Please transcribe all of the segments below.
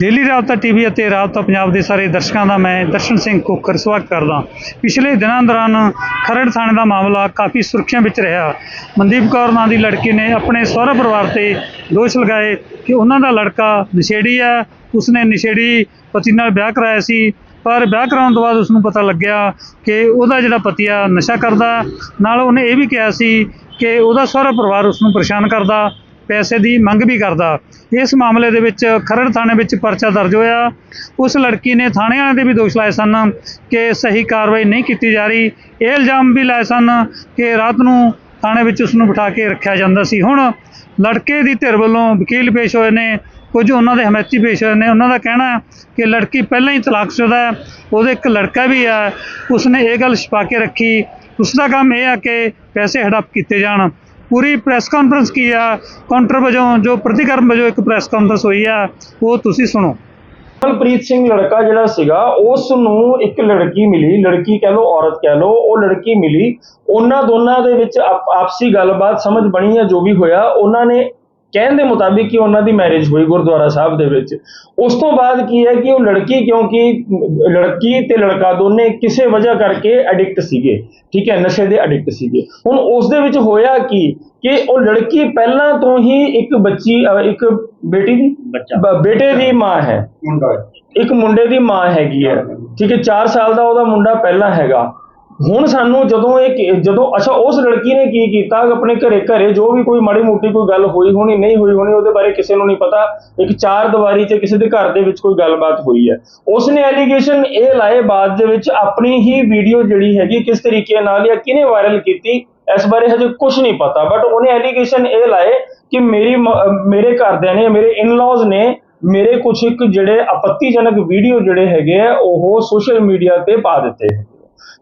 Daily ਰਾਬਤਾ TV ਅਤੇ ਰਾਬਤਾ ਪੰਜਾਬ ਦੇ ਸਾਰੇ ਦਰਸ਼ਕਾਂ ਦਾ ਮੈਂ ਦਰਸ਼ਨ ਸਿੰਘ ਕੋਕਰ ਸਵਾਗਤ ਕਰਦਾ ਪਿਛਲੇ ਦਿਨਾਂ ਦੌਰਾਨ ਖਰੜ ਥਾਣੇ ਦਾ ਮਾਮਲਾ ਕਾਫੀ ਸੁਰਖੀਆਂ ਵਿੱਚ ਰਿਹਾ। ਮਨਦੀਪ ਕੌਰ ਨਾਂ ਦੀ ਲੜਕੀ ਨੇ ਆਪਣੇ ਸਹੁਰਾ ਪਰਿਵਾਰ ਤੇ ਦੋਸ਼ ਲਗਾਏ ਕਿ ਉਹਨਾਂ ਦਾ ਲੜਕਾ ਨਸ਼ੇੜੀ ਹੈ। ਉਸਨੇ ਨਸ਼ੇੜੀ ਪਤੀ ਨਾਲ ਵਿਆਹ ਕਰਾਇਆ ਸੀ, ਪਰ ਵਿਆਹ ਕਰਾਉਣ ਤੋਂ ਬਾਅਦ ਉਸ ਨੂੰ ਪਤਾ ਲੱਗਿਆ ਕਿ ਉਹਦਾ ਜਿਹੜਾ ਪਤੀ ਆ, ਨਸ਼ਾ ਕਰਦਾ। ਨਾਲ ਉਹਨੇ ਇਹ ਵੀ ਕਿਹਾ ਸੀ ਕਿ ਉਹਦਾ ਸਹੁਰਾ ਪਰਿਵਾਰ ਉਸ ਨੂੰ ਪਰੇਸ਼ਾਨ ਕਰਦਾ। ਪੈਸੇ ਦੀ ਮੰਗ ਵੀ ਕਰਦਾ। ਇਸ ਮਾਮਲੇ ਦੇ ਵਿੱਚ ਖਰੜ ਥਾਣੇ ਵਿੱਚ ਪਰਚਾ ਦਰਜ ਹੋਇਆ। ਉਸ ਲੜਕੀ ਨੇ ਥਾਣੇ ਵਾਲਿਆਂ ਦੇ ਵੀ ਦੋਸ਼ ਲਾਏ ਸਨ ਕਿ ਸਹੀ ਕਾਰਵਾਈ ਨਹੀਂ ਕੀਤੀ ਜਾ ਰਹੀ। ਇਹ ਇਲਜ਼ਾਮ ਵੀ ਲਾਏ ਸਨ ਕਿ ਰਾਤ ਨੂੰ ਥਾਣੇ ਵਿੱਚ ਉਸ ਨੂੰ ਬਿਠਾ ਕੇ ਰੱਖਿਆ ਜਾਂਦਾ ਸੀ। ਹੁਣ ਲੜਕੇ ਦੀ ਧਿਰ ਵੱਲੋਂ ਵਕੀਲ ਪੇਸ਼ ਹੋਏ ਨੇ। ਕੁਝ ਉਹਨਾਂ ਦੇ ਹਮਾਇਤੀ ਪੇਸ਼ ਹੋਏ ਨੇ। ਉਹਨਾਂ ਦਾ ਕਹਿਣਾ ਕਿ ਲੜਕੀ ਪਹਿਲਾਂ ਹੀ ਤਲਾਕਸ਼ੁਦਾ ਹੈ। ਉਹਦੇ ਇੱਕ ਲੜਕਾ ਵੀ ਹੈ। ਉਸਨੇ ਇਹ ਗੱਲ ਛੁਪਾ ਕੇ ਰੱਖੀ। ਉਸ ਦਾ ਕੰਮ ਇਹ ਆ ਕਿ ਪੈਸੇ ਹੜਪ ਕੀਤੇ ਜਾਣ। ਪੂਰੀ ਪ੍ਰੈਸ ਕਾਨਫਰੰਸ ਕੀ ਆ? ਕਾਊਂਟਰ ਵਜੋਂ ਜੋ ਪ੍ਰਤੀਕਰਮ ਵਜੋਂ ਇੱਕ ਪ੍ਰੈਸ ਕਾਨਫਰੰਸ ਹੋਈ ਆ, ਉਹ ਤੁਸੀਂ ਸੁਣੋ। ਕਮਲਪ੍ਰੀਤ ਸਿੰਘ ਲੜਕਾ ਜਿਹੜਾ ਸੀਗਾ, ਉਸ ਨੂੰ ਇੱਕ ਲੜਕੀ ਮਿਲੀ, ਲੜਕੀ ਕਹਿ ਲਓ, ਔਰਤ ਕਹਿ ਲਓ, ਉਹ ਲੜਕੀ ਮਿਲੀ। ਉਹਨਾਂ ਦੋਨਾਂ ਦੇ ਵਿੱਚ ਆਪਸੀ ਗੱਲਬਾਤ ਸਮਝ ਬਣੀ ਜਾਂ ਜੋ ਵੀ ਹੋਇਆ, ਉਹਨਾਂ ਨੇ ਕਹਿਣ ਦੇ ਮੁਤਾਬਿਕ ਕਿ ਉਹਨਾਂ ਦੀ ਮੈਰਿਜ ਹੋਈ ਗੁਰਦੁਆਰਾ ਸਾਹਿਬ ਦੇ ਵਿੱਚ। ਉਸ ਤੋਂ ਬਾਅਦ ਕੀ ਹੈ ਕਿ ਉਹ ਲੜਕੀ ਕਿਉਂਕਿ ਲੜਕੀ ਤੇ ਲੜਕਾ ਦੋਨੇ ਕਿਸੇ ਵਜ੍ਹਾ ਕਰਕੇ ਐਡਿਕਟ ਸੀਗੇ ਠੀਕ ਹੈ ਨਸ਼ੇ ਦੇ ਐਡਿਕਟ ਸੀਗੇ। ਹੁਣ ਉਸ ਦੇ ਵਿੱਚ ਹੋਇਆ ਕੀ ਕਿ ਉਹ ਲੜਕੀ ਪਹਿਲਾਂ ਤੋਂ ਹੀ ਇੱਕ ਬੱਚੀ ਇੱਕ ਬੇਟੀ ਦੀ? ਬੇਟੇ ਦੀ ਮਾਂ ਹੈ। ਇੱਕ ਮੁੰਡੇ ਦੀ ਮਾਂ ਹੈਗੀ ਹੈ। ਠੀਕ ਹੈ 4 ਸਾਲ ਦਾ ਉਹਦਾ ਮੁੰਡਾ ਪਹਿਲਾਂ ਹੈਗਾ। ਹੁਣ ਸਾਨੂੰ ਜਦੋਂ ਇਹ ਕਿ- ਜਦੋਂ, ਅੱਛਾ, ਉਸ ਲੜਕੀ ਨੇ ਕੀ ਕੀਤਾ? ਆਪਣੇ ਘਰੇ ਘਰੇ ਜੋ ਵੀ ਕੋਈ ਮਾੜੀ ਮੋਟੀ ਕੋਈ ਗੱਲ ਹੋਈ ਹੋਣੀ, ਨਹੀਂ ਹੋਈ ਹੋਣੀ, ਉਹਦੇ ਬਾਰੇ ਕਿਸੇ ਨੂੰ ਨਹੀਂ ਪਤਾ। ਇੱਕ ਚਾਰ ਦੀਵਾਰੀ 'ਚ ਕਿਸੇ ਦੇ ਘਰ ਦੇ ਵਿੱਚ ਕੋਈ ਗੱਲਬਾਤ ਹੋਈ ਹੈ। ਉਸਨੇ ਐਲੀਗੇਸ਼ਨ ਇਹ ਲਾਏ ਬਾਅਦ ਦੇ ਵਿੱਚ ਆਪਣੀ ਹੀ ਵੀਡੀਓ ਜਿਹੜੀ ਹੈਗੀ, ਕਿਸ ਤਰੀਕੇ ਨਾਲ ਜਾਂ ਕਿਹਨੇ ਵਾਇਰਲ ਕੀਤੀ, ਇਸ ਬਾਰੇ ਹਜੇ ਕੁਝ ਨਹੀਂ ਪਤਾ। ਬਟ ਉਹਨੇ ਐਲੀਗੇਸ਼ਨ ਇਹ ਲਾਏ ਕਿ ਮੇਰੀ ਮ- ਅਹ ਮੇਰੇ ਘਰਦਿਆਂ ਨੇ, ਮੇਰੇ ਇਨ-ਲॉज ਨੇ ਮੇਰੇ ਕੁਝ ਇੱਕ ਜਿਹੜੇ ਆਪੱਤੀਜਨਕ ਵੀਡੀਓ ਜਿਹੜੇ ਹੈਗੇ ਆ, ਉਹ ਸੋਸ਼ਲ ਮੀਡੀਆ ਤੇ ਪਾ ਦਿੱਤੇ। ਹੈਗੇ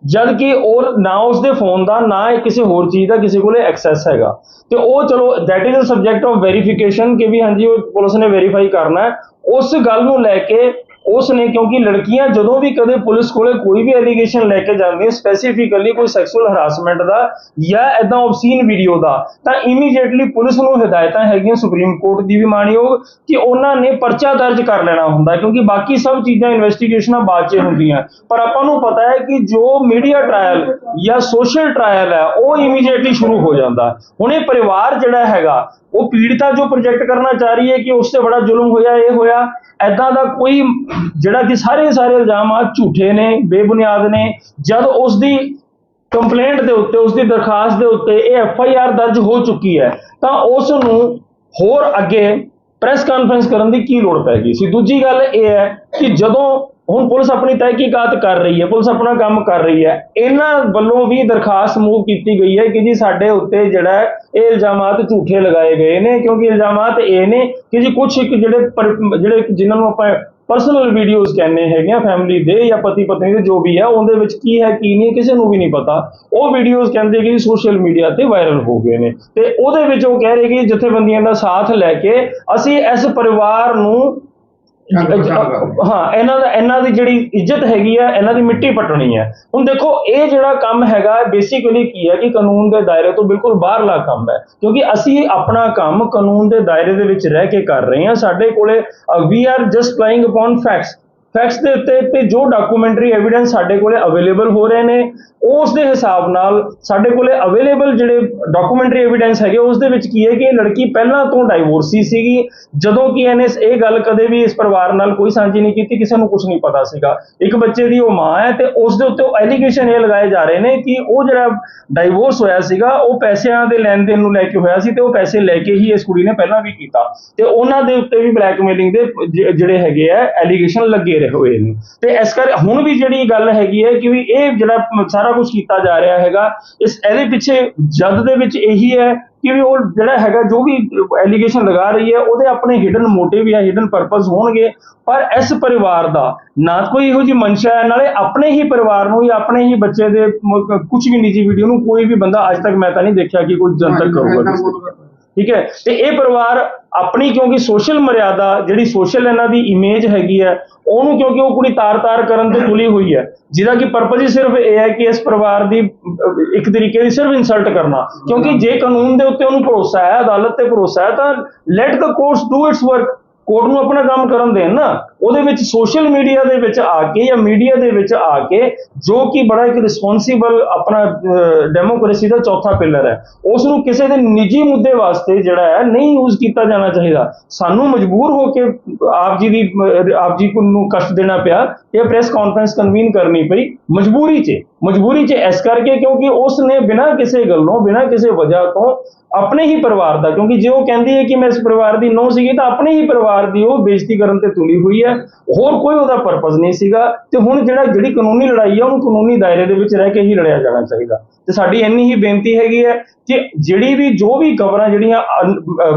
ਜਦ ਕਿ ਉਹ ਨਾ ਉਸਦੇ ਫੋਨ ਦਾ, ਨਾ ਕਿਸੇ ਹੋਰ ਚੀਜ਼ ਦਾ ਕਿਸੇ ਕੋਲੇ ਐਕਸੈਸ ਹੈਗਾ। ਤੇ ਉਹ ਚਲੋ that is a subject of verification ਕਿ ਵੀ ਹਾਂਜੀ, ਉਹ ਪੁਲਿਸ ਨੇ ਵੈਰੀਫਾਈ ਕਰਨਾ ਹੈ। ਉਸ ਗੱਲ ਨੂੰ ਲੈ ਕੇ ਉਸ ਨੇ ਕਿਉਂਕਿ ਲੜਕੀਆਂ ਜਦੋਂ ਵੀ ਕਦੇ ਪੁਲਿਸ ਕੋਲੇ ਕੋਈ ਵੀ ਐਲੀਗੇਸ਼ਨ ਲੈ ਕੇ ਜਾਂਦੀਆਂ ਸਪੈਸੀਫਿਕਲੀ ਕੋਈ ਸੈਕਸੁਅਲ ਹਰਾਸਮੈਂਟ ਦਾ ਜਾਂ ਐਦਾਂ ਆਬਸੀਨ ਵੀਡੀਓ ਦਾ, ਤਾਂ ਇਮੀਡੀਏਟਲੀ ਪੁਲਿਸ ਨੂੰ ਹਦਾਇਤਾਂ ਹੈਗੀਆਂ ਸੁਪਰੀਮ ਕੋਰਟ ਦੀ ਵੀ ਮਾਣਯੋਗ ਕਿ ਉਹਨਾਂ ਨੇ ਪਰਚਾ ਦਰਜ ਕਰ ਲੈਣਾ ਹੁੰਦਾ, ਕਿਉਂਕਿ ਬਾਕੀ ਸਭ ਚੀਜ਼ਾਂ ਇਨਵੈਸਟੀਗੇਸ਼ਨਾਂ ਬਾਅਦ 'ਚ ਹੁੰਦੀਆਂ। ਪਰ ਆਪਾਂ ਨੂੰ ਪਤਾ ਹੈ ਕਿ ਜੋ ਮੀਡੀਆ ਟ੍ਰਾਇਲ ਜਾਂ ਸੋਸ਼ਲ ਟ੍ਰਾਇਲ ਹੈ, ਉਹ ਇਮੀਡੀਏਟਲੀ ਸ਼ੁਰੂ ਹੋ ਜਾਂਦਾ। ਹੁਣ ਇਹ ਪਰਿਵਾਰ ਜਿਹੜਾ ਹੈਗਾ, ਉਹ ਪੀੜਤਾ ਜੋ ਪ੍ਰੋਜੈਕਟ ਕਰਨਾ ਚਾਹ ਰਹੀ ਹੈ ਕਿ ਉਸ ਤੇ ਬੜਾ ਜ਼ੁਲਮ ਹੋਇਆ, ਇਹ ਹੋਇਆ ਐਦਾਂ ਦਾ ਕੋਈ ਜਿਹੜਾ ਕਿ ਸਾਰੇ ਸਾਰੇ ਇਲਜ਼ਾਮ ਆ ਝੂਠੇ ਨੇ, ਬੇਬੁਨਿਆਦ ਨੇ। ਜਦ ਉਸ ਦੀ ਕੰਪਲੇਂਟ ਦੇ ਉੱਤੇ ਉਸ ਦੀ ਦਰਖਾਸਤ ਦੇ ਉੱਤੇ ਇਹ ਐਫ ਆਈ ਆਰ ਦਰਜ ਹੋ ਚੁੱਕੀ ਹੈ, ਤਾਂ ਉਸ ਨੂੰ ਹੋਰ ਅੱਗੇ ਪ੍ਰੈਸ ਕਾਨਫਰੰਸ ਕਰਨ ਦੀ ਕੀ ਲੋੜ ਪੈ ਗਈ ਸੀ? ਦੂਜੀ ਗੱਲ ਇਹ ਹੈ ਕਿ ਜਦੋਂ ਹੁਣ ਪੁਲਿਸ ਆਪਣੀ ਤਹਿਕੀਕਾਤ ਕਰ ਰਹੀ ਹੈ, ਪੁਲਿਸ ਆਪਣਾ ਕੰਮ ਕਰ ਰਹੀ ਹੈ, ਇਹਨਾਂ ਵੱਲੋਂ ਵੀ ਦਰਖਾਸਤ ਮੂਵ ਕੀਤੀ ਗਈ ਹੈ ਕਿ ਜੀ ਸਾਡੇ ਉੱਤੇ ਜਿਹੜਾ ਇਹ ਇਲਜ਼ਾਮਾਤ ਝੂਠੇ ਲਗਾਏ ਗਏ ਨੇ, ਕਿਉਂਕਿ ਇਲਜ਼ਾਮਾਤ ਇਹ ਨੇ ਕਿ ਜੀ ਕੁਝ ਇੱਕ ਜਿਹੜੇ ਜਿਹੜੇ ਜਿਨ੍ਹਾਂ ਨੂੰ ਆਪਾਂ ਪਰਸਨਲ ਵੀਡੀਓਜ਼ ਕਹਿੰਦੇ ਹੈਗੇ ਆ ਫੈਮਿਲੀ ਦੇ ਜਾਂ ਪਤੀ ਪਤਨੀ ਦੇ, ਜੋ ਵੀ ਹੈ ਉਹਦੇ ਵਿੱਚ ਕੀ ਹੈ, ਕੀ ਨਹੀਂ ਕਿਸੇ ਨੂੰ ਵੀ ਨਹੀਂ ਪਤਾ। ਉਹ ਵੀਡੀਓਜ਼ ਕਹਿੰਦੇ ਕਿ ਸੋਸ਼ਲ ਮੀਡੀਆ ਤੇ ਵਾਇਰਲ ਹੋ ਗਏ ਨੇ। ਤੇ ਉਹਦੇ ਵਿੱਚ ਉਹ ਕਹਿ ਰਹੇ ਕਿ ਜਥੇਬੰਦੀਆਂ ਦਾ ਸਾਥ ਲੈ ਕੇ ਅਸੀਂ ਇਸ ਪਰਿਵਾਰ ਨੂੰ ਹਾਂ ਇਹਨਾਂ ਦਾ ਇਹਨਾਂ ਦੀ ਜਿਹੜੀ ਇੱਜ਼ਤ ਹੈਗੀ ਆ ਇਹਨਾਂ ਦੀ ਮਿੱਟੀ ਪਟਣੀ ਹੈ ਹੁਣ ਦੇਖੋ ਇਹ ਜਿਹੜਾ ਕੰਮ ਹੈਗਾ ਬੇਸਿਕਲੀ ਕੀ ਹੈ ਕਿ ਕਾਨੂੰਨ ਦੇ ਦਾਇਰੇ ਤੋਂ ਬਿਲਕੁਲ ਬਾਹਰਲਾ ਕੰਮ ਹੈ। ਕਿਉਂਕਿ ਅਸੀਂ ਆਪਣਾ ਕੰਮ ਕਾਨੂੰਨ ਦੇ ਦਾਇਰੇ ਦੇ ਵਿੱਚ ਰਹਿ ਕੇ ਕਰ ਰਹੇ ਹਾਂ। ਸਾਡੇ ਕੋਲੇ we are just playing upon facts facts ਦੇ ਉੱਤੇ ਤੇ ਜੋ ਡਾਕੂਮੈਂਟਰੀ ਐਵੀਡੈਂਸ ਸਾਡੇ ਕੋਲੇ ਅਵੇਲੇਬਲ ਹੋ ਰਹੇ ਨੇ, ਉਸ ਦੇ ਹਿਸਾਬ ਨਾਲ ਸਾਡੇ ਕੋਲੇ ਅਵੇਲੇਬਲ ਜਿਹੜੇ ਡਾਕੂਮੈਂਟਰੀ ਐਵੀਡੈਂਸ ਹੈਗੇ, ਉਸ ਦੇ ਵਿੱਚ ਕੀ ਹੈ ਕਿ ਇਹ ਲੜਕੀ ਪਹਿਲਾਂ ਤੋਂ ਡਾਈਵੋਰਸੀ ਸੀਗੀ, ਜਦੋਂ ਕਿ ਇਹਨੇ ਇਹ ਗੱਲ ਕਦੇ ਵੀ ਇਸ ਪਰਿਵਾਰ ਨਾਲ ਕੋਈ ਸਾਂਝੀ ਨਹੀਂ ਕੀਤੀ, ਕਿਸੇ ਨੂੰ ਕੁਝ ਨਹੀਂ ਪਤਾ ਸੀਗਾ। ਇੱਕ ਬੱਚੇ ਦੀ ਉਹ ਮਾਂ ਹੈ ਤੇ ਉਸ ਦੇ ਉੱਤੇ ਐਲੀਗੇਸ਼ਨ ਇਹ ਲਗਾਏ ਜਾ ਰਹੇ ਨੇ ਕਿ ਉਹ ਜਿਹੜਾ ਡਾਈਵੋਰਸ ਹੋਇਆ ਸੀਗਾ, ਉਹ ਪੈਸਿਆਂ ਦੇ ਲੈਣ ਦੇਣ ਨੂੰ ਲੈ ਕੇ ਹੋਇਆ ਸੀ ਤੇ ਉਹ ਪੈਸੇ ਲੈ ਕੇ ਹੀ ਇਸ ਕੁੜੀ ਨੇ ਪਹਿਲਾਂ ਵੀ ਕੀਤਾ। ਤੇ ਉਹਨਾਂ ਦੇ ਉੱਤੇ ਵੀ ਬਲੈਕਮੇਲਿੰਗ ਦੇ ਜਿਹੜੇ ਹੈਗੇ ਆ ਐਲੀਗੇਸ਼ਨ ਲੱਗੇ ਰਹੇ ਹੋਏ ਨੇ ਤੇ ਇਸ ਕਰ ਹੁਣ ਵੀ ਜਿਹੜੀ ਗੱਲ ਹੈਗੀ ਹੈ ਕਿ ਵੀ ਇਹ ਜਿਹੜਾ ਸਾਰਾ ਕੁਝ ਕੀਤਾ ਜਾ ਰਿਹਾ ਹੈਗਾ ਇਸ ਇਹਦੇ ਪਿੱਛੇ ਜਦ ਦੇ ਵਿੱਚ ਇਹੀ ਹੈ ਕਿ ਵੀ ਉਹ ਜਿਹੜਾ ਹੈਗਾ ਜੋ ਵੀ ਐਲੀਗੇਸ਼ਨ ਲਗਾ ਰਹੀ ਹੈ ਉਹਦੇ ਆਪਣੇ ਹਿਡਨ ਮੋਟਿਵ ਜਾਂ ਹਿਡਨ ਪਰਪਸ ਹੋਣਗੇ ਪਰ ਇਸ ਪਰਿਵਾਰ ਦਾ ਨਾ ਕੋਈ ਇਹੋ ਜਿਹੀ ਮਨਸ਼ਾ ਹੈ ਨਾਲੇ ਆਪਣੇ ਹੀ ਪਰਿਵਾਰ ਨੂੰ ਜਾਂ ਆਪਣੇ ਹੀ ਬੱਚੇ ਦੇ ਕੁਝ ਵੀ ਨਿੱਜੀ ਵੀਡੀਓ ਨੂੰ ਕੋਈ ਵੀ ਬੰਦਾ ਅੱਜ ਤੱਕ ਮੈਂ ਤਾਂ ਨਹੀਂ ਦੇਖਿਆ ਕਿ ਕੋਈ ਜਨਤਕ ਕਰੂਗਾ। ਠੀਕ ਹੈ? ਤੇ ਇਹ ਪਰਿਵਾਰ ਆਪਣੀ ਕਿਉਂਕਿ ਸੋਸ਼ਲ ਮਰਿਆਦਾ, ਜਿਹੜੀ ਸੋਸ਼ਲ ਇਹਨਾਂ ਦੀ ਇਮੇਜ ਹੈਗੀ ਹੈ, ਉਹਨੂੰ ਕਿਉਂਕਿ ਉਹ ਕੁੜੀ ਤਾਰ-ਤਾਰ ਕਰਨ ਤੇ ਤੁਲੀ ਹੋਈ ਹੈ। ਜਿਹਦਾ ਕਿ ਪਰਪਸ ਹੀ ਸਿਰਫ ਇਹ ਹੈ ਕਿ ਇਸ ਪਰਿਵਾਰ ਦੀ, ਇੱਕ ਤਰੀਕੇ ਦੀ ਸਿਰਫ ਇਨਸਲਟ ਕਰਨਾ। ਕਿਉਂਕਿ ਜੇ ਕਾਨੂੰਨ ਦੇ ਉੱਤੇ ਉਹਨੂੰ ਭਰੋਸਾ ਹੈ, ਅਦਾਲਤ ਤੇ ਭਰੋਸਾ ਹੈ, ਤਾਂ let the courts do its work court ਨੂੰ ਆਪਣਾ ਕੰਮ ਕਰਨ ਦੇਣ ਨਾ। ਉਹਦੇ ਵਿੱਚ ਸੋਸ਼ਲ ਮੀਡੀਆ ਦੇ ਵਿੱਚ ਆ ਕੇ ਜਾਂ ਮੀਡੀਆ ਦੇ ਵਿੱਚ ਆ ਕੇ ਜੋ ਕਿ ਬੜਾ ਇੱਕ ਰਿਸਪੌਂਸੀਬਲ ਆਪਣਾ ਡੈਮੋਕ੍ਰੇਸੀ ਦਾ ਚੌਥਾ ਪਿਲਰ ਹੈ ਉਸ ਨੂੰ ਕਿਸੇ ਦੇ ਨਿੱਜੀ ਮੁੱਦੇ ਵਾਸਤੇ ਜਿਹੜਾ ਹੈ ਨਹੀਂ ਯੂਜ਼ ਕੀਤਾ ਜਾਣਾ ਚਾਹੀਦਾ। ਸਾਨੂੰ ਮਜਬੂਰ ਹੋ ਕੇ ਆਪ ਜੀ ਦੀ ਆਪ ਜੀ ਨੂੰ ਕਸ਼ਟ ਦੇਣਾ ਪਿਆ ਇਹ ਪ੍ਰੈਸ ਕਾਨਫਰੰਸ ਕਨਵੀਨ ਕਰਨੀ ਪਈ, ਮਜਬੂਰੀ 'ਚ ਮਜਬੂਰੀ 'ਚ ਇਸ ਕਰਕੇ ਕਿਉਂਕਿ ਉਸ ਨੇ ਬਿਨਾਂ ਕਿਸੇ ਗੱਲੋਂ, ਬਿਨਾਂ ਕਿਸੇ ਵਜ੍ਹਾ ਤੋਂ ਆਪਣੇ ਹੀ ਪਰਿਵਾਰ ਦਾ, ਕਿਉਂਕਿ ਜੇ ਉਹ ਕਹਿੰਦੀ ਹੈ ਕਿ ਮੈਂ ਇਸ ਪਰਿਵਾਰ ਦੀ ਨੋ ਸੀਗੀ ਤਾਂ ਆਪਣੇ ਹੀ ਪਰਿਵਾਰ ਦੀ ਉਹ ਬੇਇੱਜ਼ਤੀ ਕਰਨ ਤੇ ਤੁਲੀ ਹੋਈ ਹੈ। ਹੋਰ ਕੋਈ ਉਹਦਾ ਪਰਪਸ ਨਹੀਂ ਸੀਗਾ ਤੇ ਹੁਣ ਜਿਹੜਾ, ਜਿਹੜੀ ਕਾਨੂੰਨੀ ਲੜਾਈ ਹੈ ਉਹਨੂੰ ਕਾਨੂੰਨੀ ਦਾਇਰੇ ਦੇ ਵਿੱਚ ਰਹਿ ਕੇ ਹੀ ਲੜਿਆ ਜਾਣਾ ਚਾਹੀਦਾ। ਤੇ ਸਾਡੀ ਇੰਨੀ ਹੀ ਬੇਨਤੀ ਹੈਗੀ ਹੈ ਕਿ ਜਿਹੜੀ ਵੀ, ਜੋ ਵੀ ਖਬਰਾਂ ਜਿਹੜੀਆਂ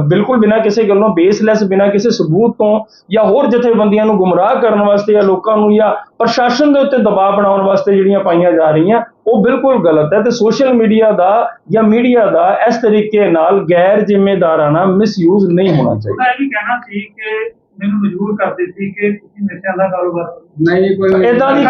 ਬਿਲਕੁਲ ਬਿਨਾਂ ਕਿਸੇ ਗੱਲੋਂ ਬੇਸਲੈਸ ਬਿਨਾਂ ਕਿਸੇ ਸਬੂਤ ਤੋਂ, ਜਾਂ ਹੋਰ ਜਥੇਬੰਦੀਆਂ ਨੂੰ ਗੁੰਮਰਾਹ ਕਰਨ ਵਾਸਤੇ ਜਾਂ ਲੋਕਾਂ ਨੂੰ ਜਾਂ ਪ੍ਰਸ਼ਾਸਨ ਦੇ ਉੱਤੇ ਦਬਾਅ ਬਣਾਉਣ ਵਾਸਤੇ ਜਿਹੜੀਆਂ ਪਾਈਆਂ ਜਾ ਰਹੀਆਂ, ਉਹ ਬਿਲਕੁਲ ਗਲਤ ਹੈ। ਤੇ ਸੋਸ਼ਲ ਮੀਡੀਆ ਦਾ ਜਾਂ ਮੀਡੀਆ ਦਾ ਇਸ ਤਰੀਕੇ ਨਾਲ ਗੈਰ ਜ਼ਿੰਮੇਦਾਰਾਨਾ ਮਿਸਯੂਜ਼ ਨਹੀਂ ਹੋਣਾ ਚਾਹੀਦਾ। ਉਹਦਾ ਇਹ ਕਹਿਣਾ ਸੀ ਕਿ ਮੈਨੂੰ ਮਜਬੂਰ ਕਰਦੇ ਸੀ ਕਿ ਤੁਸੀਂ ਨਸ਼ਿਆਂ ਦਾ ਕਾਰੋਬਾਰ ਕਰੋ। ਨਹੀਂ ਕੋਈ ਇਦਾਂ ਦੀ